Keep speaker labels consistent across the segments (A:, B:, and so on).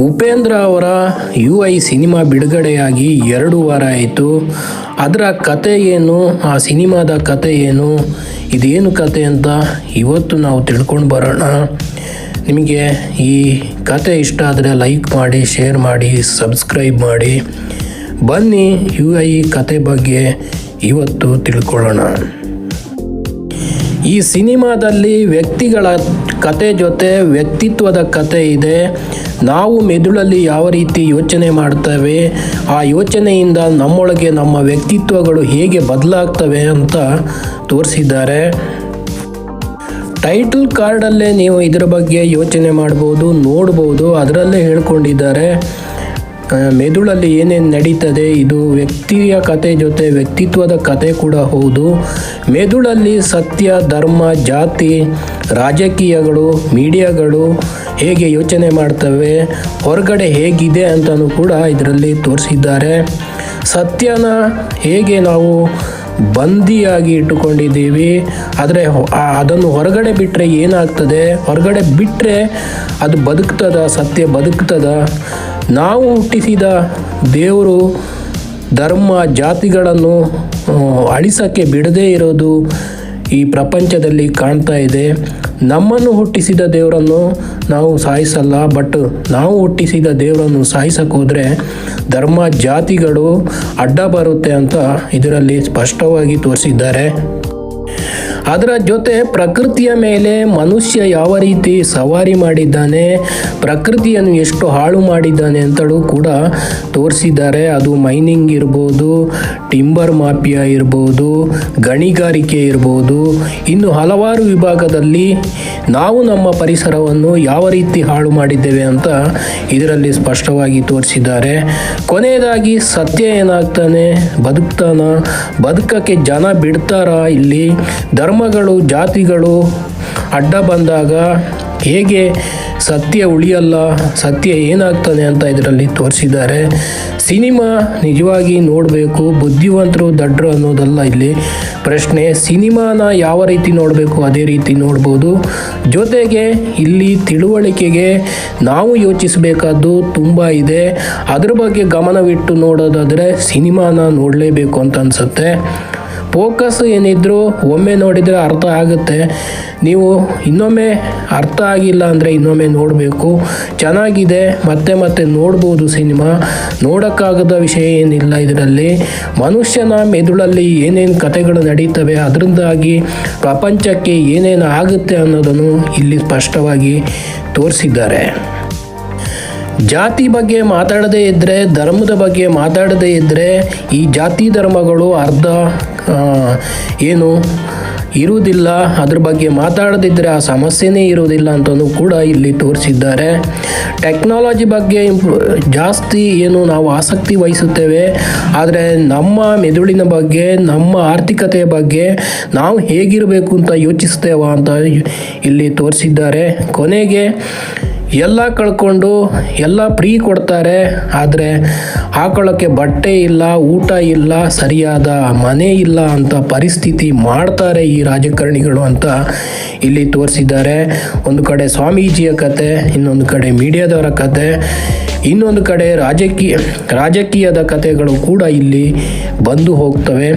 A: ಉಪೇಂದ್ರ ಅವರ you I cinema ಬಿಡುಗಡೆಯಾಗಿ ಎರಡು ವಾರ ಆಯಿತು. ಅದರ ಕತೆ ಏನು? ಆ ಸಿನಿಮಾದ ಕತೆ ಏನು? ಇದೇನು ಕತೆ ಅಂತ ಇವತ್ತು ನಾವು ತಿಳ್ಕೊಂಡು ಬರೋಣ. ನಿಮಗೆ ಈ ಕತೆ ಇಷ್ಟ ಆದರೆ ಲೈಕ್ ಮಾಡಿ, ಶೇರ್ ಮಾಡಿ, ಸಬ್ಸ್ಕ್ರೈಬ್ ಮಾಡಿ. ಬನ್ನಿ ಯು ಐ ಕತೆ ಬಗ್ಗೆ ಇವತ್ತು ತಿಳ್ಕೊಳ್ಳೋಣ. ಈ ಸಿನಿಮಾದಲ್ಲಿ ವ್ಯಕ್ತಿಗಳ ಕತೆ ಜೊತೆ ವ್ಯಕ್ತಿತ್ವದ ಕತೆ ಇದೆ. ನಾವು ಮೆದುಳಲ್ಲಿ ಯಾವ ರೀತಿ ಯೋಚನೆ ಮಾಡ್ತೇವೆ, ಆ ಯೋಚನೆಯಿಂದ ನಮ್ಮೊಳಗೆ ನಮ್ಮ ವ್ಯಕ್ತಿತ್ವಗಳು ಹೇಗೆ ಬದಲಾಗ್ತವೆ ಅಂತ ತೋರಿಸಿದ್ದಾರೆ. ಟೈಟಲ್ ಕಾರ್ಡಲ್ಲೇ ನೀವು ಇದರ ಬಗ್ಗೆ ಯೋಚನೆ ಮಾಡ್ಬೋದು, ನೋಡ್ಬೋದು, ಅದರಲ್ಲೇ ಹೇಳ್ಕೊಂಡಿದ್ದಾರೆ. ಮೆದುಳಲ್ಲಿ ಏನೇನು ನಡೀತದೆ, ಇದು ವ್ಯಕ್ತಿಯ ಕತೆ ಜೊತೆ ವ್ಯಕ್ತಿತ್ವದ ಕತೆ ಕೂಡ ಹೌದು. ಮೆದುಳಲ್ಲಿ ಸತ್ಯ, ಧರ್ಮ, ಜಾತಿ, ರಾಜಕೀಯಗಳು, ಮೀಡಿಯಾಗಳು ಹೇಗೆ ಯೋಚನೆ ಮಾಡ್ತವೆ, ಹೊರಗಡೆ ಹೇಗಿದೆ ಅಂತಲೂ ಕೂಡ ಇದರಲ್ಲಿ ತೋರಿಸಿದ್ದಾರೆ. ಸತ್ಯನ ಹೇಗೆ ನಾವು ಬಂದಿಯಾಗಿ ಇಟ್ಟುಕೊಂಡಿದ್ದೀವಿ, ಆದರೆ ಅದನ್ನು ಹೊರಗಡೆ ಬಿಟ್ಟರೆ ಏನಾಗ್ತದೆ, ಹೊರಗಡೆ ಬಿಟ್ಟರೆ ಅದು ಬದುಕ್ತದ, ಸತ್ಯ ಬದುಕ್ತದ? ನಾವು ಹುಟ್ಟಿಸಿದ ದೇವರು ಧರ್ಮ ಜಾತಿಗಳನ್ನು ಅಳಿಸೋಕ್ಕೆ ಬಿಡದೇ ಇರೋದು ಈ ಪ್ರಪಂಚದಲ್ಲಿ ಕಾಣ್ತಾ ಇದೆ. ನಮ್ಮನ್ನು ಹುಟ್ಟಿಸಿದ ದೇವರನ್ನು ನಾವು ಸಾಯಿಸಲ್ಲ, ಬಟ್ ನಾವು ಹುಟ್ಟಿಸಿದ ದೇವರನ್ನು ಸಾಯಿಸಕ್ಕೆ ಹೋದರೆ ಧರ್ಮ ಜಾತಿಗಳು ಅಡ್ಡ ಬರುತ್ತೆ ಅಂತ ಇದರಲ್ಲಿ ಸ್ಪಷ್ಟವಾಗಿ ತೋರಿಸಿದ್ದಾರೆ. ಅದರ ಜೊತೆ ಪ್ರಕೃತಿಯ ಮೇಲೆ ಮನುಷ್ಯ ಯಾವ ರೀತಿ ಸವಾರಿ ಮಾಡಿದ್ದಾನೆ, ಪ್ರಕೃತಿಯನ್ನು ಎಷ್ಟು ಹಾಳು ಮಾಡಿದ್ದಾನೆ ಅಂತಲೂ ಕೂಡ ತೋರಿಸಿದ್ದಾರೆ. ಅದು ಮೈನಿಂಗ್ ಇರ್ಬೋದು, ಟಿಂಬರ್ ಮಾಫಿಯಾ ಇರ್ಬೋದು, ಗಣಿಗಾರಿಕೆ ಇರ್ಬೋದು. ಇನ್ನು ಹಲವಾರು ವಿಭಾಗದಲ್ಲಿ ನಾವು ನಮ್ಮ ಪರಿಸರವನ್ನು ಯಾವ ರೀತಿ ಹಾಳು ಮಾಡಿದ್ದೇವೆ ಅಂತ ಇದರಲ್ಲಿ ಸ್ಪಷ್ಟವಾಗಿ ತೋರಿಸಿದ್ದಾರೆ. ಕೊನೆಯದಾಗಿ ಸತ್ಯ ಏನಾಗ್ತಾನೆ? ಬದುಕ್ತಾನ? ಬದುಕಕ್ಕೆ ಜನ ಬಿಡ್ತಾರಾ ಇಲ್ಲಿ? ಧರ್ಮಗಳು, ಜಾತಿಗಳು ಅಡ್ಡ ಬಂದಾಗ ಹೇಗೆ ಸತ್ಯ ಉಳಿಯಲ್ಲ, ಸತ್ಯ ಏನಾಗ್ತದೆ ಅಂತ ಇದರಲ್ಲಿ ತೋರಿಸಿದ್ದಾರೆ. ಸಿನಿಮಾ ನಿಜವಾಗಿ ನೋಡಬೇಕು, ಬುದ್ಧಿವಂತರು ದಡ್ರು ಅನ್ನೋದಲ್ಲ ಇಲ್ಲಿ ಪ್ರಶ್ನೆ. ಸಿನಿಮಾನ ಯಾವ ರೀತಿ ನೋಡಬೇಕು, ಅದೇ ರೀತಿ ನೋಡ್ಬೋದು. ಜೊತೆಗೆ ಇಲ್ಲಿ ತಿಳುವಳಿಕೆಗೆ ನಾವು ಯೋಚಿಸಬೇಕಾದ್ದು ತುಂಬ ಇದೆ. ಅದ್ರ ಬಗ್ಗೆ ಗಮನವಿಟ್ಟು ನೋಡೋದಾದರೆ ಸಿನಿಮಾನ ನೋಡಲೇಬೇಕು ಅಂತ ಅನಿಸುತ್ತೆ. ಫೋಕಸ್ ಏನಿದ್ರು ಒಮ್ಮೆ ನೋಡಿದರೆ ಅರ್ಥ ಆಗುತ್ತೆ. ನೀವು ಇನ್ನೊಮ್ಮೆ ಅರ್ಥ ಆಗಿಲ್ಲ ಅಂದರೆ ಇನ್ನೊಮ್ಮೆ ನೋಡಬೇಕು. ಚೆನ್ನಾಗಿದೆ, ಮತ್ತೆ ಮತ್ತೆ ನೋಡ್ಬೋದು ಸಿನಿಮಾ. ನೋಡೋಕ್ಕಾಗದ ವಿಷಯ ಏನಿಲ್ಲ ಇದರಲ್ಲಿ. ಮನುಷ್ಯನ ಮೆದುಳಲ್ಲಿ ಏನೇನು ಕಥೆಗಳು ನಡೀತವೆ, ಅದರಿಂದಾಗಿ ಪ್ರಪಂಚಕ್ಕೆ ಏನೇನು ಆಗುತ್ತೆ ಅನ್ನೋದನ್ನು ಇಲ್ಲಿ ಸ್ಪಷ್ಟವಾಗಿ ತೋರಿಸಿದ್ದಾರೆ. ಜಾತಿ ಬಗ್ಗೆ ಮಾತಾಡದೇ ಇದ್ದರೆ ಧರ್ಮದ ಬಗ್ಗೆ ಮಾತಾಡದೇ ಇದ್ದರೆ ಈ ಜಾತಿ ಧರ್ಮಗಳು ಅರ್ಧ ಏನು ಇರುವುದಿಲ್ಲ. ಅದ್ರ ಬಗ್ಗೆ ಮಾತಾಡದಿದ್ದರೆ ಆ ಸಮಸ್ಯೆನೇ ಇರುವುದಿಲ್ಲ ಅಂತಲೂ ಕೂಡ ಇಲ್ಲಿ ತೋರಿಸಿದ್ದಾರೆ. ಟೆಕ್ನಾಲಜಿ ಬಗ್ಗೆ ಜಾಸ್ತಿ ಏನು ನಾವು ಆಸಕ್ತಿ ವಹಿಸುತ್ತೇವೆ. ಆದರೆ ನಮ್ಮ ಮೆದುಳಿನ ಬಗ್ಗೆ, ನಮ್ಮ ಆರ್ಥಿಕತೆಯ ಬಗ್ಗೆ ನಾವು ಹೇಗಿರಬೇಕು ಅಂತ ಯೋಚಿಸ್ತೇವ ಅಂತ ಇಲ್ಲಿ ತೋರಿಸಿದ್ದಾರೆ. ಕೊನೆಗೆ ಎಲ್ಲ ಕಳ್ಕೊಂಡು ಎಲ್ಲ ಫ್ರೀ ಕೊಡ್ತಾರೆ, ಆದರೆ ಹಾಕೊಳ್ಳೋಕ್ಕೆ ಬಟ್ಟೆ ಇಲ್ಲ, ಊಟ ಇಲ್ಲ, ಸರಿಯಾದ ಮನೆ ಇಲ್ಲ ಅಂತ ಪರಿಸ್ಥಿತಿ ಮಾಡ್ತಾರೆ ಈ ರಾಜಕಾರಣಿಗಳು ಅಂತ ಇಲ್ಲಿ ತೋರಿಸಿದ್ದಾರೆ. ಒಂದು ಕಡೆ ಸ್ವಾಮೀಜಿಯ ಕತೆ, ಇನ್ನೊಂದು ಕಡೆ ಮೀಡಿಯಾದವರ ಕತೆ, ಇನ್ನೊಂದು ಕಡೆ ರಾಜಕೀಯ, ರಾಜಕೀಯದ ಕತೆಗಳು ಕೂಡ ಇಲ್ಲಿ ಬಂದು ಹೋಗ್ತವೆ.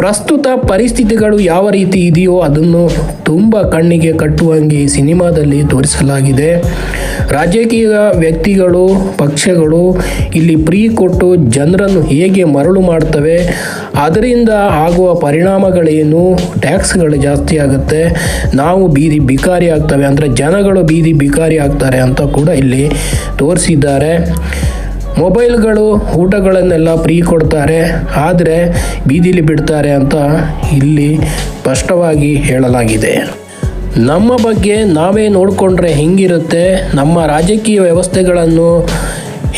A: ಪ್ರಸ್ತುತ ಪರಿಸ್ಥಿತಿಗಳು ಯಾವ ರೀತಿ ಇದೆಯೋ ಅದನ್ನು ತುಂಬ ಕಣ್ಣಿಗೆ ಕಟ್ಟುವಂಗೆ ಈ ಸಿನಿಮಾದಲ್ಲಿ ತೋರಿಸಲಾಗಿದೆ. ರಾಜಕೀಯ ವ್ಯಕ್ತಿಗಳು, ಪಕ್ಷಗಳು ಇಲ್ಲಿ ಪ್ರೀ ಕೊಟ್ಟು ಜನರನ್ನು ಹೇಗೆ ಮರಳು ಮಾಡ್ತವೆ, ಅದರಿಂದ ಆಗುವ ಪರಿಣಾಮಗಳೇನು, ಟ್ಯಾಕ್ಸ್ಗಳು ಜಾಸ್ತಿ ಆಗುತ್ತೆ, ನಾವು ಬೀದಿ ಬಿಕಾರಿ ಆಗ್ತವೆ ಅಂದರೆ ಜನಗಳು ಬೀದಿ ಬಿಕಾರಿ ಆಗ್ತಾರೆ ಅಂತ ಕೂಡ ಇಲ್ಲಿ ತೋರಿಸಿದ್ದಾರೆ. ಮೊಬೈಲ್ಗಳು ಊಟಗಳನ್ನೆಲ್ಲ ಫ್ರೀ ಕೊಡ್ತಾರೆ, ಆದರೆ ಬೀದಿಲಿ ಬಿಡ್ತಾರೆ ಅಂತ ಇಲ್ಲಿ ಸ್ಪಷ್ಟವಾಗಿ ಹೇಳಲಾಗಿದೆ. ನಮ್ಮ ಬಗ್ಗೆ ನಾವೇ ನೋಡಿಕೊಂಡ್ರೆ ಹೆಂಗಿರುತ್ತೆ, ನಮ್ಮ ರಾಜಕೀಯ ವ್ಯವಸ್ಥೆಗಳನ್ನು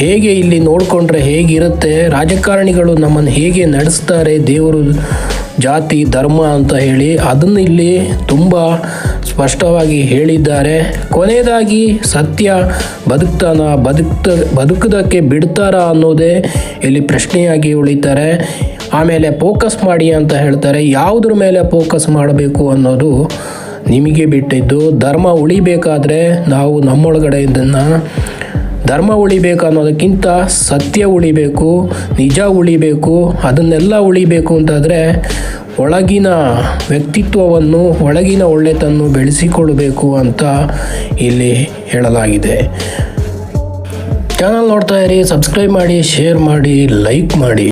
A: ಹೇಗೆ ಇಲ್ಲಿ ನೋಡಿಕೊಂಡ್ರೆ ಹೇಗಿರುತ್ತೆ, ರಾಜಕಾರಣಿಗಳು ನಮ್ಮನ್ನು ಹೇಗೆ ನಡೆಸ್ತಾರೆ, ದೇವರು ಜಾತಿ, ಧರ್ಮ ಅಂತ ಹೇಳಿ ಅದನ್ನು ಇಲ್ಲಿ ತುಂಬ ಸ್ಪಷ್ಟವಾಗಿ ಹೇಳಿದ್ದಾರೆ. ಕೊನೆಯದಾಗಿ, ಸತ್ಯ ಬದುಕ್ತಾನ, ಬದುಕ್ತ, ಬದುಕದಕ್ಕೆ ಬಿಡ್ತಾರ ಅನ್ನೋದೇ ಇಲ್ಲಿ ಪ್ರಶ್ನೆಯಾಗಿ ಉಳಿತಾರೆ. ಆಮೇಲೆ ಫೋಕಸ್ ಮಾಡಿ ಅಂತ ಹೇಳ್ತಾರೆ. ಯಾವುದ್ರ ಮೇಲೆ ಫೋಕಸ್ ಮಾಡಬೇಕು ಅನ್ನೋದು ನಿಮಗೆ ಬಿಟ್ಟಿದ್ದು. ಧರ್ಮ ಉಳಿಬೇಕಾದ್ರೆ ನಾವು ನಮ್ಮೊಳಗಡೆ ಇದನ್ನು ಧರ್ಮ ಉಳಿಬೇಕು ಅನ್ನೋದಕ್ಕಿಂತ ಸತ್ಯ ಉಳಿಬೇಕು, ನಿಜ ಉಳಿಬೇಕು, ಅದನ್ನೆಲ್ಲ ಉಳಿಬೇಕು ಅಂತಾದರೆ ಒಳಗಿನ ವ್ಯಕ್ತಿತ್ವವನ್ನು, ಒಳಗಿನ ಒಳ್ಳೆತನ್ನು ಬೆಳೆಸಿಕೊಳ್ಳಬೇಕು ಅಂತ ಇಲ್ಲಿ ಹೇಳಲಾಗಿದೆ. ಚಾನಲ್ ನೋಡ್ತಾ ಇರಿ ಸಬ್ಸ್ಕ್ರೈಬ್ ಮಾಡಿ ಶೇರ್ ಮಾಡಿ ಲೈಕ್ ಮಾಡಿ.